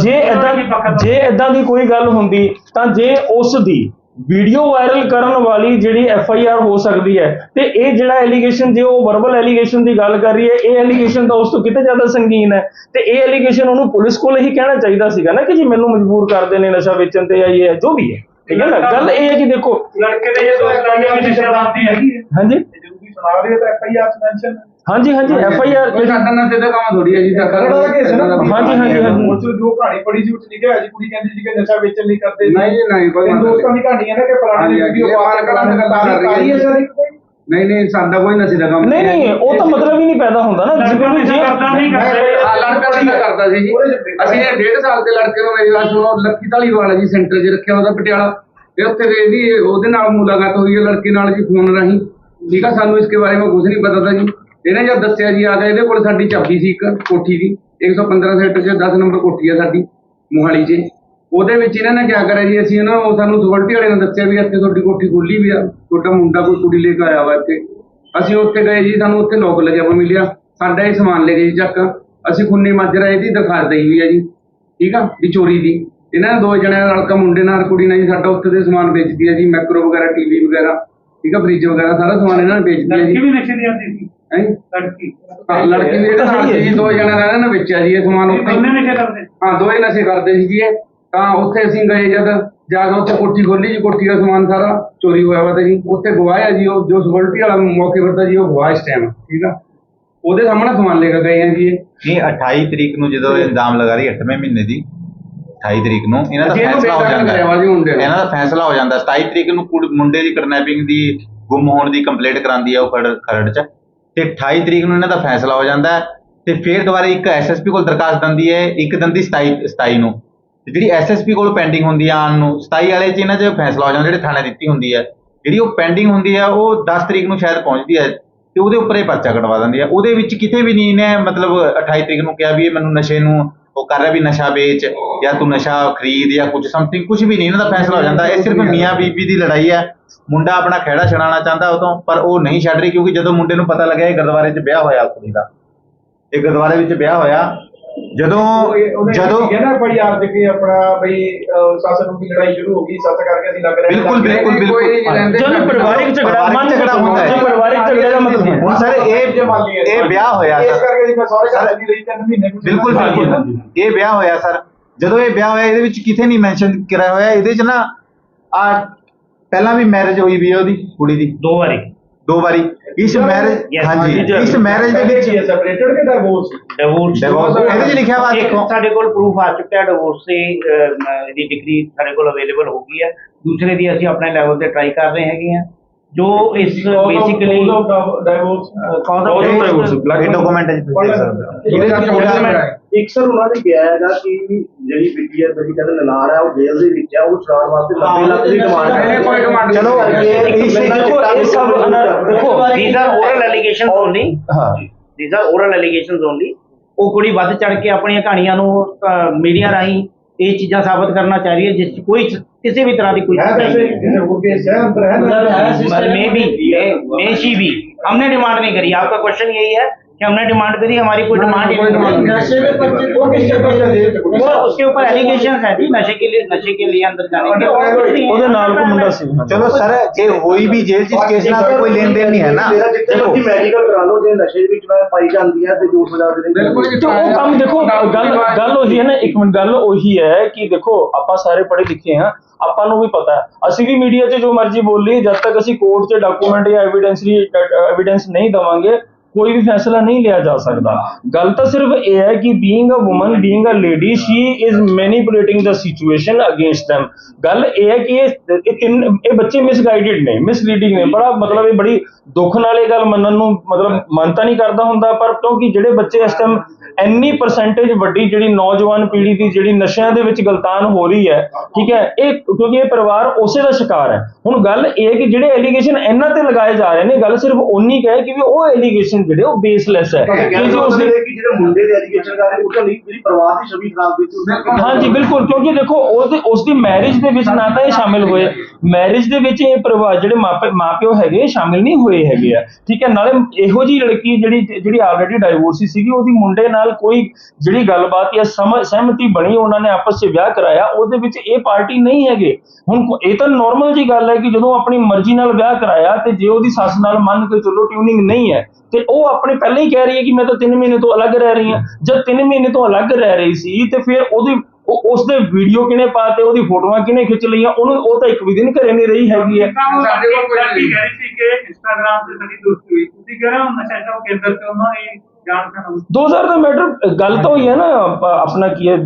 ਜੇ ਇਦਾਂ ਜੇ ਇਦਾਂ ਦੀ ਕੋਈ ਗੱਲ ਹੁੰਦੀ ਤਾਂ ਜੇ ਉਸ ਦੀ ਵੀਡੀਓ ਵਾਇਰਲ ਕਰਨ ਵਾਲੀ ਜਿਹੜੀ ਐਫ ਆਈ ਆਰ ਹੋ ਸਕਦੀ ਹੈ ਤੇ ਇਹ ਜਿਹੜਾ ਐਲੀਗੇਸ਼ਨ ਜੇ ਉਹ ਵਰਬਲ ਐਲੀਗੇਸ਼ਨ ਦੀ ਗੱਲ ਕਰ ਰਹੀ ਹੈ ਇਹ ਐਲੀਗੇਸ਼ਨ ਤਾਂ ਉਸ ਤੋਂ ਕਿਤੇ ਜ਼ਿਆਦਾ ਸੰਗੀਨ ਹੈ। ਤੇ ਇਹ ਐਲੀਗੇਸ਼ਨ ਉਹਨੂੰ ਪੁਲਿਸ ਕੋਲ ਹੀ ਕਹਿਣਾ ਚਾਹੀਦਾ ਸੀਗਾ ਨਾ ਕਿ ਜੀ ਮੈਨੂੰ ਮਜਬੂਰ ਕਰਦੇ ਨੇ ਨਸ਼ਾ ਵੇਚਣ ਤੇ ਜਾਂ ਇਹ ਹੈ, ਜੋ ਵੀ ਹੈ। ਠੀਕ ਹੈ ਨਾ? ਗੱਲ ਇਹ ਹੈ ਕਿ ਦੇਖੋ ਲੜਕੇ ਦੇ ਜੇ ਦੋਸਤਾਂ ਦੀ ਨਿਸ਼ਾਨਦਾਰੀ ਹੈਗੀ। ਹੈ ਹਾਂਜੀ ਜਰੂਰੀ ਸੁਣਾ ਰਹੇ ਤਾਂ ਐਫ ਆਈ ਆਰ ਮੈਂਸ਼ਨ ਹਾਂਜੀ ਹਾਂਜੀ ਐਫ ਆਈ ਆਰ ਕੋਈ ਸਾਡਾ ਨਾ ਸਿੱਧਾ ਕੰਮ ਥੋੜੀ ਹੈ ਜੀ ਸਾਡਾ ਦਾ ਕੇਸ ਹੈ ਨਾ ਹਾਂਜੀ, ਹਾਂਜੀ, ਹਾਂਜੀ। ਉਹ 'ਚ ਜੋ ਕਹਾਣੀ ਪੜੀ ਸੀ ਉਹ 'ਚ ਲਿਖਿਆ ਹੋਇਆ ਸੀ ਕੁੜੀ ਕਹਿੰਦੀ ਸੀ ਕਿ ਨਸ਼ਾ ਵੇਚਣ ਲਈ ਕਰਦੇ ਨਹੀਂ ਨਹੀਂ, ਕੋਈ ਦੋਸਤਾਂ ਦੀ ਕਹਾਣੀਆਂ ਨੇ ਕਿ ਫਲਾਣੇ ਦੀ ਵੀਡੀਓ ਦੀ ਕਰ ਰਹੀ ਹੈ। ਹੈ ਸਰ। ਕੋਈ ਨਹੀਂ ਨਹੀਂ ਸਾਡਾ ਕੋਈ ਨਸ਼ੇ ਦਾ ਕੰਮ ਨਹੀਂ ਨਹੀਂ ਉਹ ਤਾਂ ਮਤਲਬ ਹੀ ਨਹੀਂ ਪੈਦਾ ਹੁੰਦਾ ਨਾ ਜਿਵੇਂ ਨਸ਼ਾ ਕਰਦਾ ਨਹੀਂ ਕਰਦਾ। ਆ ਲੜਕਾ ਨਹੀਂ ਕਰਦਾ ਸੀ ਜੀ। ਅਸੀਂ ਇਹ ਡੇਢ ਸਾਲ ਦੇ ਲੜਕੇ ਨੂੰ ਮੇਰੀ ਗੱਲ ਸੁਣੋ ਲੱਖੀ ਢਾਲੀਵਾਲ ਹੈ ਜੀ ਸੈਂਟਰ 'ਚ ਰੱਖਿਆ ਉਹਦਾ ਪਟਿਆਲਾ। ਤੇ ਉੱਥੇ ਦੇ ਇਹਦੀ ਉਹਦੇ ਨਾਲ ਮੁਲਾਕਾਤ ਹੋਈ ਹੈ ਲੜਕੇ ਨਾਲ ਜੀ ਫੋਨ ਰਾਹੀਂ। ਠੀਕ ਆ ਸਾਨੂੰ ਇਸਕੇ ਬਾਰੇ ਵਿੱਚ ਕੁਝ ਨਹੀਂ ਪਤਾ ਤਾਂ ਜੀ। ਇਹਨੇ ਜਦ ਦੱਸਿਆ ਜੀ, ਆ ਕੇ ਇਹਦੇ ਕੋਲ ਸਾਡੀ ਚਾਬੀ ਸੀ ਇੱਕ ਕੋਠੀ ਦੀ 115 ਸੈਕਟਰ 'ਚ 10 ਨੰਬਰ ਕੋਠੀ ਆ ਸਾਡੀ, ਮੋਹਾਲੀ 'ਚ। ਉਹਦੇ ਵਿੱਚ ਇਹਨਾਂ ਨੇ ਕਿਆ ਕਰਿਆ ਜੀ, ਅਸੀਂ ਨਾ ਉਹ ਸਾਨੂੰ ਸਕਿਉਰਟੀ ਵਾਲੇ ਨੇ ਦੱਸਿਆ ਵੀ ਇੱਥੇ ਤੁਹਾਡੀ ਕੋਠੀ ਖੁੱਲੀ ਵੀ ਆ, ਤੁਹਾਡਾ ਮੁੰਡਾ ਕੋਈ ਕੁੜੀ ਲੈ ਕੇ ਆਇਆ ਵਾ ਇੱਥੇ। ਅਸੀਂ ਉੱਥੇ ਗਏ ਜੀ, ਸਾਨੂੰ ਉੱਥੇ ਲੋਕ ਲੱਗਿਆ ਵਾ ਮਿਲਿਆ, ਸਾਡਾ ਹੀ ਸਮਾਨ ਲੈ ਗਏ ਜੀ ਚੱਕ। ਅਸੀਂ ਖੁੰਨੀ ਮਾਜਰਾ ਇਹਦੀ ਦਿਖਾ ਦਈ ਵੀ ਆ ਜੀ, ਠੀਕ ਆ, ਵੀ ਚੋਰੀ ਦੀ। ਇਹਨਾਂ ਨੇ ਦੋ ਜਣਿਆਂ ਨਾਲ ਕਾ ਮੁੰਡੇ ਨਾਲ, ਕੁੜੀ ਨਾਲ ਜੀ, ਸਾਡਾ ਉੱਥੇ ਦੇ ਸਮਾਨ ਵੇਚਦੀ ਆ ਜੀ, ਮੈਕਰੋ ਵਗੈਰਾ, ਟੀਵੀ ਵਗੈਰਾ, ਠੀਕ ਆ, ਫ੍ਰਿਜ ਵਗੈਰਾ, ਸਾਰਾ ਸਮਾਨ ਇਹਨਾਂ ਨੇ ਵੇਚਦੀ ਆ ਜੀ। ਵੀ ਨਸ਼ੇ ਦੀ ਆਦੀ ਸੀ? ਹੈਂ? ਲੜਕੀ। ਹਾਂ, ਲੜਕੀ ਵੀ ਇਹਦੇ ਨਾਲ ਸੀ ਜੀ ਦੋ ਨਾਲ ਇਹਨਾਂ ਨੇ ਵੇਚਿਆ ਜੀ ਇਹ ਸਮਾਨ ਉੱਥੇ। ਦੋਨੇ ਨਸ਼ੇ ਕਰਦੇ? ਹਾਂ ਦੋਵੇਂ ਨਸ਼ੇ ਕਰਦੇ ਸੀ ਜੀ ਇਹ। ਤਾਂ ਉੱਥੇ ਅਸੀਂ ਗਏ ਜਦ ਜਾ ਕੇ ਉੱਥੇ ਕੋਠੀ ਖੋਲੀ ਜੀ ਕੋਠੀ ਦਾ ਸਮਾਨ ਸਾਰਾ ਚੋਰੀ ਹੋਇਆ ਵਾ ਤੇ ਜੀ। ਉੱਥੇ ਗਵਾਹ ਹੈ ਜੀ ਉਹ ਜੋ ਸਿਕਿਉਰਿਟੀ ਵਾਲਾ ਮੌਕੇ ਪਰ ਤਾਂ ਜੀ ਉਹ ਗਵਾਹ ਇਸ ਟਾਈਮ ਠੀਕ ਆ? ਉਹਦੇ ਸਾਹਮਣੇ ਸਮਾਨ ਲੈ ਕੇ ਗਏ ਆ ਜੀ ਇਹ। ਨਹੀਂ 28 ਤਰੀਕ ਨੂੰ ਜਦੋਂ ਇਹ ਇਲਜ਼ਾਮ ਲਗਾ ਰਹੀ 8ਵੇਂ ਮਹੀਨੇ ਦੀ 28 ਤਰੀਕ ਨੂੰ ਇਹਨਾਂ ਦਾ ਅਸੀਂ ਇਹਨੂੰ ਫੈਸਲਾ ਹੋ ਜਾਂਦਾ। ਕਰਿਆ ਵਾ ਜੀ ਮੁੰਡੇ ਹੈ ਨੂੰ। ਇਹਨਾਂ ਦਾ ਫੈਸਲਾ ਹੋ ਜਾਂਦਾ। 27 ਤਰੀਕ ਨੂੰ ਕੁੜ- ਮੁੰਡੇ ਦੀ ਕਿਡਨੈਪਿੰਗ ਦੀ ਗੁੰਮ ਹੋਣ ਦੀ ਕੰਪਲੇਂਟ ਕਰਾਂਦੀ ਹੈ ਉਹ ਖਰੜ ਖਰੜ ਚ। ਤੇ 28 ਤਰੀਕ ਨੂੰ ਇਹਨਾਂ ਦਾ ਫੈਸਲਾ ਹੋ ਜਾਂਦਾ ਹੈ ਤੇ ਫਿਰ ਦੁਬਾਰਾ ਇੱਕ ਐਸਐਸਪੀ ਕੋਲ ਦਰਖਾਸਤ ਦਿੰਦੀ ਹੈ, ਇੱਕ ਦਿਨ ਦੀ 27 27 ਨੂੰ। ਤੇ ਜਿਹੜੀ ਐਸਐਸਪੀ ਕੋਲ ਪੈਂਡਿੰਗ ਹੁੰਦੀ ਆ ਆਉਣ ਨੂੰ 27 ਵਾਲੇ ਚ ਇਹਨਾਂ 'ਚ ਫੈਸਲਾ ਹੋ ਜਾਂਦਾ, ਜਿਹੜੇ ਥਾਣੇ ਦਿੱਤੀ ਹੁੰਦੀ ਹੈ। ਜਿਹੜੀ ਉਹ ਪੈਂਡਿੰਗ ਹੁੰਦੀ ਹੈ, ਉਹ 10 ਤਰੀਕ ਨੂੰ ਸ਼ਾਇਦ ਪਹੁੰਚਦੀ ਹੈ ਤੇ ਉਹਦੇ ਉੱਪਰ ਇਹ ਪਰਚਾ ਕਟਵਾ ਦਿੰਦੀ ਹੈ। ਉਹਦੇ ਵਿੱਚ ਕਿਤੇ ਵੀ ਨਹੀਂ ਨੇ ਮਤਲਬ 28 ਤਰੀਕ ਨੂੰ ਕਿਹਾ ਵੀ ਇਹ ਮੈਨੂੰ ਨਸ਼ੇ ਨੂੰ ਉਹ ਕਰ ਰਿਹਾ ਵੀ ਨਸ਼ਾ ਵੇਚ ਜਾਂ ਤੂੰ ਨਸ਼ਾ ਖਰੀਦ ਜਾਂ ਕੁਝ ਸਮਥਿੰਗ ਕੁਝ ਵੀ ਨਹੀਂ, ਇਹਨਾਂ ਦਾ ਫੈਸਲਾ ਹੋ ਜਾਂਦਾ। ਇਹ ਸਿਰਫ ਮੀਆਂ ਬੀਬੀ ਦੀ ਲੜਾਈ ਹੈ। ਮੁੰਡਾ ਆਪਣਾ ਖਹਿੜਾ ਛਡਾਉਣਾ ਚਾਹੁੰਦਾ ਉਹ ਤੋਂ ਪਰ ਉਹ ਨਹੀਂ ਛੱਡ ਰਹੀ ਕਿਉਂਕਿ ਜਦੋਂ ਮੁੰਡੇ ਨੂੰ ਪਤਾ ਲੱਗਿਆ ਇਹ ਗੁਰਦੁਆਰੇ 'ਚ ਵਿਆਹ ਹੋਇਆ ਕੁੜੀ ਦਾ। ਇਹ ਗੁਰਦੁਆਰੇ ਵਿੱਚ ਵਿਆਹ ਹੋਇਆ। ਜਦੋਂ ਜਦੋਂ ਨਾ ਬੜੀ ਆਰ ਕੇ ਆਪਣਾ ਬਈ ਸੱਸ ਨੂੰ ਦੀ ਲੜਾਈ ਸ਼ੁਰੂ ਹੋ ਗਈ? ਸੱਸ ਕਰਕੇ ਅਸੀਂ ਲੱਗ ਰਹੇ ਬਿਲਕੁਲ, ਬਿਲਕੁਲ, ਬਿਲਕੁਲ। ਕੋਈ ਨਹੀਂ ਰਹਿੰਦੇ ਜਦੋਂ ਪਰਿਵਾਰਿਕ ਝਗੜਾ ਮੰਨ ਝਗੜਾ ਹੁੰਦਾ ਹੈ। ਜੀ ਪਰਿਵਾਰਿਕ ਝਗੜੇ ਦਾ ਮਤਲਬ ਹੁਣ ਸਰ ਇਹ ਇਹ ਵਿਆਹ ਹੋਇਆ ਇਸ ਕਰਕੇ ਅਸੀਂ ਮੈਂ ਸਾਰੇ ਘਰ ਦੀ ਲਈ ਤਿੰਨ ਮਹੀਨੇ ਕੁਛ ਬਿਲਕੁਲ ਬਿਲਕੁਲ। ਇਹ ਵਿਆਹ ਹੋਇਆ ਸਰ। ਜਦੋਂ ਇਹ ਵਿਆਹ ਹੋਇਆ ਇਹਦੇ ਵਿੱਚ ਕਿਤੇ ਨਹੀਂ ਮੈਂਸ਼ਨ ਕਰਿਆ ਹੋਇਆ। ਇਹਦੇ 'ਚ ਨਾ ਆ ਪਹਿਲਾਂ ਵੀ ਮੈਰਿਜ ਹੋਈ ਵੀ ਉਹਦੀ ਕੁੜੀ ਦੀ? ਦੋ ਵਾਰੀ। ਦੋ ਵਾਰੀ। ਇਸ ਮੈਰਿਜ Yes, ਹਾਂਜੀ ਹਾਂਜੀ, ਇਸ ਮੈਰਿਜ ਦੇ ਵਿੱਚ ਸੈਪਰੇਟਡ ਕਿ ਡਿਵੋਰਸ ਡਿਵੋਰਸ Divorce, ਇਹਦੇ 'ਚ ਲਿਖਿਆ ਵਾ ਦੇਖੋ। ਸਾਡੇ ਕੋਲ ਪ੍ਰੂਫ ਆ ਚੁੱਕਿਆ ਡਿਵੋਰਸ ਦੀ ਅਹ, ਇਹਦੀ ਡਿਗਰੀ ਸਾਡੇ ਕੋਲ ਅਵੇਲੇਬਲ ਹੋ ਗਈ ਹੈ ਦੂਸਰੇ ਦੀ ਅਸੀਂ ਆਪਣੇ ਲੈਵਲ ਤੇ ਟਰਾਈ ਕਰ ਰਹੇ ਹੈਗੇ ਆ। ਜੋ ਇਸ ਬੇਸਿਕਲੀ ਡਿਵੋਰਸ ਆਫ ਇਹ ਡਾਕੂਮੈਂਟ ਹੈ ਜੀ। ਦੇਖ ਸਕਦੇ ਹੋ। ਇਹਦੇ ਵਿੱਚ ਇੱਕ ਸਰ ਉਹਨਾਂ ਨੇ ਕਿਹਾ ਹੈਗਾ ਕਿ ਜਿਹੜੀ ਬਿੱਟੀ ਹੈ ਜਿਹੜੀ ਕਹਿੰਦੇ ਨਨਾਣ ਹੈ ਉਹ ਜੇਲ੍ਹ ਦੇ ਵਿੱਚ ਹੈ ਉਹ ਛੁਡਾਉਣ ਵਾਸਤੇ 90 ਲੱਖ ਦੀ ਡਿਮਾਂਡ ਇਹਨੇ ਕੋਈ ਡਿਮਾਂਡ ਨਹੀਂ ਚਲੋ ਕੀਤੀ। ਇਹ ਇਸ ਦੇਖੋ ਇਹ ਸਭ ਅਨਾ- ਦੇਖੋ these are oral allegations only ਹਾਂ these are oral allegations only ਉਹ ਕੁੜੀ ਵੱਧ ਚੜ ਕੇ ਆਪਣੀਆਂ ਕਹਾਣੀਆਂ ਨੂੰ ਮੀਡੀਆ ਰਾਹੀਂ ਇਹ ਚੀਜ਼ਾਂ ਸਾਬਤ ਕਰਨਾ ਚਾਹ ਰਹੀ ਹੈ ਜਿਸ 'ਚ ਕੋਈ ਕਿਸੇ ਵੀ ਤਰ੍ਹਾਂ ਦੀ ਕੋਈ ਹੈ ਵੈਸੇ वो केस है अंदर है ना मे बी मे शी भी हमने डिमांड नहीं करी आपका क्वेश्चन यही है कि हमने डिमांड करी हमारी कोई डिमांड ही नहीं है। नशे में पर्चे वो किस जगह से दे वो उसके ऊपर एलिगेशन है जी नशे के लिए नशे के लिए अंदर जाने के और कुछ नहीं है। ਉਹਦੇ ਨਾਲ ਕੋਈ ਮੁੰਡਾ ਸੀ ਚਲੋ ਸਰ ਜੇ ਹੋਈ ਵੀ ਜੇਲ੍ਹ 'ਚ ਇਸ ਕੇਸ ਨਾਲ ਤਾਂ ਕੋਈ ਲੈਣ ਦੇਣ ਨਹੀਂ ਹੈ ਨਾ ਦੇਖੋ ਦੇਖੋ ਮੈਡੀਕਲ ਕਰਾ ਲਓ ਜੇ ਨਸ਼ੇ ਵਿੱਚ ਮੈਂ ਪਾਈ ਜਾਂਦੀ ਹੈ ਤੇ 2000 ਦੇ ਬਿਲਕੁਲ ਜੀ। ਤੇ ਉਹ ਕੰਮ ਦੇਖੋ ਗੱਲ ਗੱਲ ਉਹੀ ਹੈ ਨਾ ਇੱਕ ਮਿੰਟ ਗੱਲ ਉਹੀ ਹੈ ਕਿ ਦੇਖੋ ਆਪਾਂ ਸਾਰੇ ਪੜ੍ਹੇ ਲਿਖੇ ਹਾਂ ਆਪਾਂ ਨੂੰ ਵੀ ਪਤਾ ਹੈ ਅਸੀਂ ਵੀ ਮੀਡੀਆ 'ਚ ਜੋ ਮਰਜ਼ੀ ਬੋਲ ਲਈਏ ਜਦ ਤੱਕ ਅਸੀਂ ਕੋਰਟ 'ਚ ਡਾਕੂਮੈਂਟ ਜਾਂ ਐਵੀਡੈਂਸ ਐਵੀਡੈਂਸ ਨਹੀਂ ਦਵਾਂਗੇ ਕੋਈ ਵੀ ਫੈਸਲਾ ਨਹੀਂ ਲਿਆ ਜਾ ਸਕਦਾ। ਗੱਲ ਤਾਂ ਸਿਰਫ ਇਹ ਹੈ ਕਿ being a woman being a lady she is manipulating the situation against them ਗੱਲ ਇਹ ਹੈ ਕਿ ਇਹ ਤਿੰਨ ਇਹ ਬੱਚੇ ਮਿਸਗਾਈਡਡ ਨੇ ਮਿਸਲੀਡਿੰਗ ਨੇ। ਬੜਾ ਮਤਲਬ ਇਹ ਬੜੀ ਦੁੱਖ ਨਾਲ ਇਹ ਗੱਲ ਮੰਨਣ ਨੂੰ ਮਤਲਬ ਮਨ ਤਾਂ ਨਹੀਂ ਕਰਦਾ ਹੁੰਦਾ, ਪਰ ਕਿਉਂਕਿ ਜਿਹੜੇ ਬੱਚੇ ਇਸ ਟਾਈਮ ਇੰਨੀ ਪਰਸੈਂਟੇਜ ਵੱਡੀ ਜਿਹੜੀ ਨੌਜਵਾਨ ਪੀੜ੍ਹੀ ਦੀ ਜਿਹੜੀ ਨਸ਼ਿਆਂ ਦੇ ਵਿੱਚ ਗਲਤਾਨ ਹੋ ਰਹੀ ਹੈ, ਠੀਕ ਹੈ, ਇਹ ਕਿਉਂਕਿ ਇਹ ਪਰਿਵਾਰ ਉਸੇ ਦਾ ਸ਼ਿਕਾਰ ਹੈ। ਹੁਣ ਗੱਲ ਇਹ ਹੈ ਕਿ ਜਿਹੜੇ ਐਲੀਗੇਸ਼ਨ ਇਹਨਾਂ ਤੇ ਲਗਾਏ ਜਾ ਰਹੇ ਨੇ, ਗੱਲ ਸਿਰਫ ਉਨੀ ਕੁ ਹੈ ਕਿ ਵੀ ਉਹ ਐਲੀਗੇਸ਼ਨ ਜਿਹੜੇ ਉਹ ਬੇਸਲੈਸ ਹੈ। ਕਿ ਜੋ ਉਸ ਉਸਨੇ ਕਿ ਜਿਹੜੇ ਮੁੰਡੇ ਦੇ ਐਜੂਕੇਸ਼ਨ ਕਰ ਰਹੇ ਉਹ ਤਾਂ ਨਹੀਂ ਜਿਹੜੀ ਪਰਿਵਾਰ ਦੀ ਛਵੀ ਖਰਾਬ ਕੀਤੀ ਉਸਨੇ। ਹਾਂਜੀ ਬਿਲਕੁਲ ਕਿਉਂਕਿ ਦੇਖੋ ਉਹਦੇ ਉਸ ਦੀ ਮੈਰਿਜ ਦੇ ਵਿੱਚ ਨਾ ਤਾਂ ਇਹ ਸ਼ਾਮਿਲ ਹੋਏ। ਮੈਰਿਜ ਦੇ ਵਿੱਚ ਇਹ ਪਰਿਵਾਰ ਜਿਹੜੇ ਮਾਪੇ ਮਾਪਿਓ ਹੈਗੇ ਸ਼ਾਮਿਲ ਨਹੀਂ ਹੋਏ ਹੈਗੇ ਆ। ਠੀਕ ਹੈ ਨਾਲੇ ਇਹੋ ਜੀ ਲੜਕੀ ਜਿਹੜੀ ਜਿਹੜੀ ਆਲਰੇਡੀ ਡਾਈਵੋਰਸੀ ਸੀਗੀ ਉਹਦੀ ਮੁੰਡੇ ਨਾਲ ਕੋਈ ਜਿਹੜੀ ਗੱਲਬਾਤ ਜਾਂ ਸਮਝ ਸਹਿਮਤੀ ਬਣੀ ਉਹਨਾਂ ਨੇ ਆਪਸ 'ਚ ਵਿਆਹ ਕਰਾਇਆ ਉਹਦੇ ਵਿੱਚ ਇਹ ਪਾਰਟੀ ਨਹੀਂ ਹੈਗੇ। ਹੁਣ ਇਹ ਤਾਂ ਨਾਰਮਲ ਜੀ ਗੱਲ ਹੈ ਕਿ ਜਦੋਂ ਆਪਣੀ ਮਰਜ਼ੀ ਨਾਲ ਵਿਆਹ ਕਰਾਇਆ ਤੇ ਜੇ ਉਹਦੀ ਸੱਸ ਨਾਲ ਮੰਨ ਕੇ ਚਲੋ ਟਿਊਨਿੰਗ ਨਹੀਂ ਹੈ ਤੇ ਉਹ ਆਪਣੇ ਪਹਿਲਾਂ ਹੀ ਕਹਿ ਰਹੀ ਹੈ ਕਿ ਮੈਂ ਤਾਂ 3 ਮਹੀਨੇ ਤੋਂ ਅਲੱਗ ਰਹਿ ਰਹੀ ਹਾਂ। ਜਦ 3 ਮਹੀਨੇ ਤੋਂ ਅਲੱਗ ਰਹਿ ਰਹੀ ਸੀ ਤੇ ਫਿਰ ਉਹਦੀ ਉਹ- ਉਸਦੇ ਵੀਡੀਓ ਕਿਨੇ ਪਾਤੇ ਉਹਦੀ ਫੋਟੋਆਂ ਕਿਨੇ ਖਿੱਚ ਲਈਆਂ ਉਹਨੂੰ ਉਹ ਤਾਂ ਇੱਕ ਵੀ ਦਿਨ ਘਰੇ ਨਹੀਂ ਰਹੀ ਹੈਗੀ ਹੈ। ਸਾਡੇ ਕੋਲ ਕੋਈ ਲੜਕੀ ਨਹੀਂ। ਕਹਿ ਰਹੀ ਸੀ ਕਿ ਇੰਸਟਾਗ੍ਰਾਮ ਤੇ ਸਾਡੀ ਦੋਸਤੀ ਹੋਈ। ਤੁਸੀਂ ਕਹਿ ਰਹੇ ਹੋ ਨਸ਼ਾ ਛਡਾਊ ਕੇਂਦਰ ਤੇ ਉਹਨਾਂ ਨੇ ਜਾਣ ਪਛਾਣ 2000 ਦਾ ਮੈਟਰ ਗੱਲ ਤਾਂ ਹੋਈ ਹੈ ਨਾ ਆਪ- ਆਪਣਾ ਕੀ ਹੈ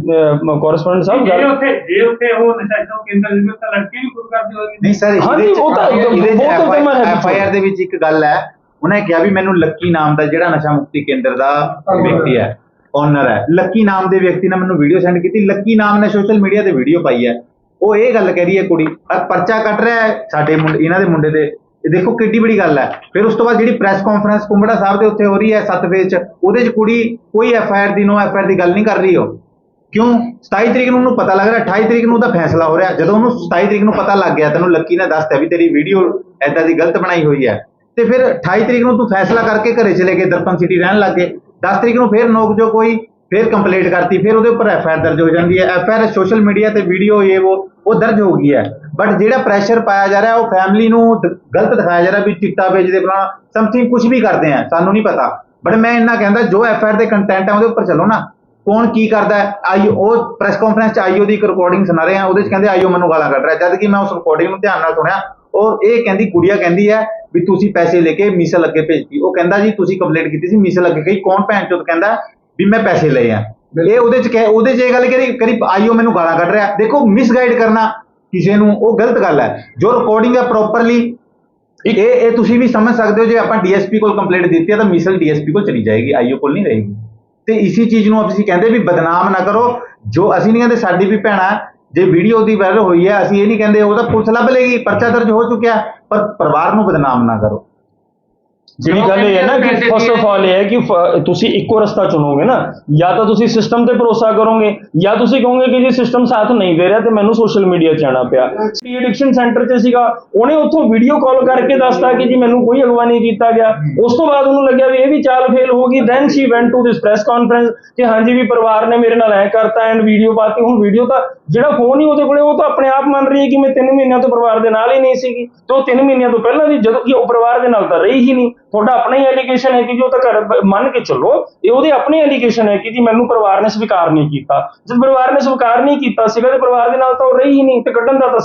ਕੋਰਸਪੋਂਡੈਂਟ ਸਾਹਿਬ ਜੇ ਗੱਲ। ਉੱਥੇ ਜੇ ਉੱਥੇ ਉਹ ਨਸ਼ਾ ਛਡਾਊ ਕੇਂਦਰ ਦੇ ਵਿੱਚ ਤਾਂ ਲੜਕੀ ਵੀ ਖੁਦ ਕਰਦੀ ਹੋਏਗੀ। ਨਹੀਂ ਸਰ ਹਾਂਜੀ, ਇਹਦੇ 'ਚ ਉਹ ਤਾਂ ਇੱਕਦਮ- ਇਹਦੇ 'ਚ ਉਹ ਤਾਂ ਇੱਕਦਮ ਹੈ। ਐਫ ਆਈ ਆਰ ਦੇ ਵਿੱਚ ਇੱਕ ਗੱਲ ਹੈ ਉਹਨੇ ਕਿਹਾ ਵੀ ਮੈਨੂੰ ਲੱਕੀ ਨਾਮ ਦਾ ਜਿਹੜਾ ਨਸ਼ਾ ਮੁਕਤੀ ਕੇਂਦਰ ਦਾ ਵਿਅਕਤੀ ਹੈ। ਓਨਰ ਹੈ। ਲੱਕੀ ਨਾਮ ਦੇ ਵਿਅਕਤੀ ਨੇ ਮੈਨੂੰ ਵੀਡੀਓ ਸੈਂਡ ਕੀਤੀ। ਲੱਕੀ ਨਾਮ ਨੇ ਸੋਸ਼ਲ ਮੀਡੀਆ ਤੇ ਵੀਡੀਓ ਪਾਈ ਹੈ। ਉਹ ਇਹ ਗੱਲ ਕਹਿ ਰਹੀ ਹੈ ਕੁੜੀ ਆ ਪਰਚਾ ਕੱਟ ਰਿਹਾ ਹੈ ਸਾਡੇ ਮੁੰਡੇ ਇਹਨਾਂ ਦੇ ਮੁੰਡੇ ਇਹ ਦੇਖੋ ਕਿੱਡੀ ਬੜੀ ਗੱਲ ਹੈ। ਫਿਰ ਉਸ ਤੋਂ ਬਾਅਦ ਜਿਹੜੀ ਪ੍ਰੈਸ ਕਾਨਫਰੰਸ ਕੁੰਬੜਾ ਸਾਹਿਬ ਦੇ ਉੱਤੇ ਹੋ ਰਹੀ ਹੈ ਸੱਤ ਫੇਜ਼ ਚ ਉਹਦੇ ਚ ਕੁੜੀ ਕੋਈ ਐਫ ਆਈ ਆਰ ਦੀ ਨੋ ਐਫ ਆਈ ਆਰ ਦੀ ਗੱਲ ਨਹੀਂ ਕਰ ਰਹੀ ਉਹ। ਕਿਉਂ? 27 ਤਰੀਕ ਨੂੰ ਉਹਨੂੰ ਪਤਾ ਲੱਗ ਰਿਹਾ 28 ਤਰੀਕ ਨੂੰ ਉਹਦਾ ਫੈਸਲਾ ਹੋ ਰਿਹਾ। ਜਦੋਂ ਉਹਨੂੰ 27 ਤਰੀਕ ਨੂੰ ਪਤਾ ਲੱਗ ਗਿਆ ਤੈਨੂੰ ਲੱਕੀ ਨੇ ਦੱਸਤਾ ਵੀ ਤੇਰੀ ਵੀਡੀਓ ਐਦਾਂ ਦੀ ਗਲਤ ਬਣਾਈ ਹੋਈ ਹੈ। ਤੇ ਫਿਰ 28 ਤਰੀਕ ਨੂੰ ਤੂੰ ਫੈਸਲਾ ਕਰਕੇ ਘਰੇ ਚਲੇ ਗਏ, ਦਰਪਨ ਸਿਟੀ ਰਹਿਣ ਲੱਗ ਗਏ। 10 ਤਰੀਕ ਨੂੰ ਫਿਰ ਨੋਕ ਜੋ ਕੋਈ, ਫਿਰ ਕੰਪਲੇਂਟ ਕਰਤੀ, ਫਿਰ ਉਹਦੇ ਉੱਪਰ ਐਫ ਆਈ ਆਰ ਦਰਜ ਹੋ ਜਾਂਦੀ ਹੈ। F I R social media ਤੇ ਵੀਡੀਓ ਇਹ ਉਹ ਉਹ ਦਰਜ ਹੋ ਗਈ ਹੈ। ਬਟ ਜਿਹੜਾ ਪ੍ਰੈਸ਼ਰ ਪਾਇਆ ਜਾ ਰਿਹਾ, ਉਹ ਫੈਮਿਲੀ ਨੂੰ ਗਲਤ ਦਿਖਾਇਆ ਜਾ ਰਿਹਾ ਵੀ ਚਿੱਟਾ ਵੇਚਦੇ ਫਲਾਣਾ ਸਮਥਿੰਗ ਕੁਝ ਵੀ ਕਰਦੇ ਆ, ਸਾਨੂੰ ਨਹੀਂ ਪਤਾ। ਬਟ ਮੈਂ ਇੰਨਾ ਕਹਿੰਦਾ, ਜੋ ਐਫ ਆਈ ਆਰ ਦੇ ਕੰਟੈਂਟ ਹੈ ਉਹਦੇ ਉੱਪਰ ਚੱਲੋ ਨਾ। ਕੌਣ ਕੀ ਕਰਦਾ ਆਈਓ ਉਹ ਪ੍ਰੈਸ ਕਾਨਫਰੰਸ ਚ ਆਈਓ ਦੀ ਇੱਕ ਰਿਕਾਰਡਿੰਗ ਸੁਣਾ ਰਹੇ ਆ ਉਹਦੇ ਚ ਕਹਿੰਦੇ ਆਈਓ ਮੈਨੂੰ ਗਾਲਾਂ ਕੱਢ ਰਿਹਾ। ਜਦ ਕਿ ਮੈਂ ਉਸ ਰਿਕਾਰਡਿੰਗ ਨੂੰ ਧਿਆਨ ਨਾਲ ਸੁਣਿਆ, ਉਹ ਇਹ ਕਹਿੰਦੀ ਕੁੜੀਆ ਕਹਿੰਦੀ ਹੈ ਵੀ ਤੁਸੀਂ ਪੈਸੇ ਲੈ ਕੇ ਮਿਸਲ ਅੱਗੇ ਭੇਜਤੀ। ਉਹ ਕਹਿੰਦਾ ਜੀ ਤੁਸੀਂ ਕੰਪਲੇਂਟ ਕੀਤੀ ਸੀ ਮਿਸਲ ਅੱਗੇ ਗਈ। ਕੌਣ ਭੈਣ ਚੋਦ? ਕਹਿੰਦਾ ਵੀ ਮੈਂ ਪੈਸੇ ਲਏ ਆ। ਇਹ ਉਹਦੇ ਚ ਕਹਿ ਉਹਦੇ ਚ ਇਹ ਗੱਲ ਕਰੀ ਕਰੀ ਆਈਓ ਮੈਨੂੰ ਗਾਲਾਂ ਕੱਢ ਰਿਹਾ। ਦੇਖੋ ਮਿਸਗਾਈਡ ਕਰਨਾ ਕਿਸੇ ਨੂੰ ਉਹ ਗਲਤ ਗੱਲ ਹੈ। ਜੋ ਰਿਕਾਰਡਿੰਗ ਹੈ ਪ੍ਰੋਪਰਲੀ ਇਹ ਇਹ ਤੁਸੀਂ ਵੀ ਸਮਝ ਸਕਦੇ ਹੋ ਜੇ ਆਪਾਂ ਡੀਐਸਪੀ ਕੋਲ ਕੰਪਲੇਂਟ ਦਿੱਤੀ ਹੈ ਤਾਂ ਮਿਸਲ ਡੀਐਸਪੀ ਕੋਲ ਚਲੀ ਜਾਏਗੀ ਆਈਓ ਕੋਲ ਨਹੀਂ ਰਹੇਗੀ। ਤੇ ਇਸੀ ਚੀਜ਼ ਨੂੰ ਅਸੀਂ ਕਹਿੰਦੇ ਵੀ ਬਦਨਾਮ ਨਾ ਕਰੋ। ਜੋ ਅਸੀਂ ਨਹੀਂ ਕਹਿੰਦੇ ਸਾਡੀ ਵੀ ਭੈਣਾ ਜੇ ਵੀਡੀਓ ਦੀ ਵਾਇਰਲ ਹੋਈ ਹੈ, ਅਸੀਂ ਇਹ ਨਹੀਂ ਕਹਿੰਦੇ ਉਹਦਾ ਪੁਲਿਸ ਲੱਭ ਲੇਗੀ, ਪਰਚਾ ਦਰਜ ਹੋ ਚੁੱਕਿਆ, ਪਰ ਪਰਿਵਾਰ ਨੂੰ ਬਦਨਾਮ ਨਾ ਕਰੋ। ਜਿਹੜੀ ਗੱਲ ਇਹ ਹੈ ਨਾ ਕਿ ਫਸਟ ਆਫ ਆਲ ਇਹ ਹੈ ਕਿ ਫ- ਤੁਸੀਂ ਇੱਕੋ ਰਸਤਾ ਚੁਣੋਗੇ ਨਾ। ਜਾਂ ਤਾਂ ਤੁਸੀਂ ਸਿਸਟਮ ਤੇ ਭਰੋਸਾ ਕਰੋਗੇ ਜਾਂ ਤੁਸੀਂ ਕਹੋਗੇ ਕਿ ਜੀ ਸਿਸਟਮ ਸਾਥ ਨਹੀਂ ਦੇ ਰਿਹਾ ਤੇ ਮੈਨੂੰ ਸੋਸ਼ਲ ਮੀਡੀਆ 'ਚ ਆਣਾ ਪਿਆ। ਟੀ ਐਡਿਕਸ਼ਨ ਸੈਂਟਰ 'ਚ ਸੀਗਾ ਉਹਨੇ ਉੱਥੋਂ ਵੀਡੀਓ ਕਾਲ ਕਰਕੇ ਦੱਸਤਾ ਕਿ ਜੀ ਮੈਨੂੰ ਕੋਈ ਅਗਵਾ ਨਹੀਂ ਕੀਤਾ ਗਿਆ। ਉਸ ਤੋਂ ਬਾਅਦ ਉਹਨੂੰ ਲੱਗਿਆ ਵੀ ਇਹ ਵੀ ਚਾਲ ਫੇਲ ਹੋ ਗਈ then she went to this press conference ਕਿ ਹਾਂਜੀ ਵੀ ਪਰਿਵਾਰ ਨੇ ਮੇਰੇ ਨਾਲ ਐ ਕਰਤਾ ਐਂਡ ਵੀਡੀਓ ਪਾਤੀ। ਹੁਣ ਵੀਡੀਓ ਤਾਂ ਜਿਹੜਾ ਫੋਨ ਹੀ ਉਹਦੇ ਕੋਲੇ ਉਹ ਤਾਂ ਆਪਣੇ ਆਪ ਮੰਨ ਰਹੀ ਹੈ ਕਿ ਮੈਂ 3 ਮਹੀਨਿਆਂ ਤੋਂ ਪਰਿਵਾਰ ਦੇ ਨਾਲ ਹੀ ਨਹੀਂ ਸੀਗੀ। ਤੇ ਉਹ 3 ਮਹੀਨਿਆਂ ਤੋਂ ਪਹਿਲਾਂ ਦੀ ਜਦੋਂ ਕਿ ਉਹ ਪਰਿਵਾਰ ਦੇ ਨਾਲ ਤਾਂ ਰਹੀ ਹੀ ਨਹੀਂ। ਤੁਹਾਡਾ ਆਪਣਾ ਹੀ ਐਲੀਗੇਸ਼ਨ ਹੈ ਕਿ ਜੋ ਤਾਂ ਘਰ ਮੰਨ ਕੇ ਚੱਲੋ ਇਹ ਉਹਦੇ ਆਪਣੇ ਐਲੀਗੇਸ਼ਨ ਹੈ ਕਿ ਜੀ ਮੈਨੂੰ ਪਰਿਵਾਰ ਨੇ ਸਵੀਕਾਰ ਨਹੀਂ ਕੀਤਾ। ਜਦ ਪਰਿਵਾਰ ਨੇ ਸਵੀਕਾਰ ਨਹੀਂ ਕੀਤਾ ਸੀਗਾ ਤੇ ਪਰਿਵਾਰ ਦੇ ਨਾਲ ਤਾਂ ਉਹ ਰਹੀ ਹੀ ਨਹੀਂ ਤੇ ਕੱਢਣ ਦਾ ਤਾਂ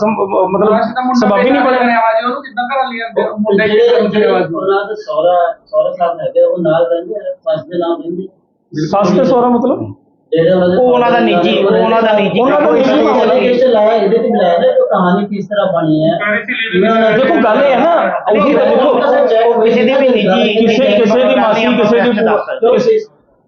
ਮਤਲਬ ਸਬਬ ਹੀ ਨਹੀਂ ਬਣਿਆ। ਆਵਾਜ਼ ਉਹਨੂੰ ਕਿੱਦਾਂ ਘਰ ਲਿਆ ਮੁੰਡੇ ਜਿਹੜੇ ਉਹਨਾਂ ਦੇ ਸਹੁਰਾ ਸਹੁਰਾ ਸਾਹਿਬ ਹੈਗੇ ਉਹ ਨਾਲ ਰਹਿੰਦੇ ਆ ਸੱਸ ਦੇ ਨਾਲ ਰਹਿੰਦੇ ਸੱਸ ਤੇ ਸਹੁਰਾ ਮਤਲਬ? ਉਹ ਉਹਨਾਂ ਦਾ ਨਿੱਜੀ ਉਹ ਉਹਨਾਂ ਦਾ ਨਿੱਜੀ ਉਹਨਾਂ ਦਾ ਨਿੱਜੀ ਮਾਮਲਾ ਲਾਇਆ ਇਹਦੇ ਤੇ ਲਾਇਆ ਨਾ ਕਹਾਣੀ ਕਿਸ ਤਰ੍ਹਾਂ ਬਣੀ ਹੈ। ਦੇਖੋ ਗੱਲ ਇਹ ਹੈ ਨਾ ਉਹੀ ਤਾਂ ਦੇਖੋ ਕਿਸੇ ਦੀ ਵੀ ਨਿੱਜੀ ਕਿਸੇ ਕਿਸੇ ਦੀ ਮਾਸੀ ਕਿਸੇ ਦੀ ਭੂਆ। ਕਿਸੇ-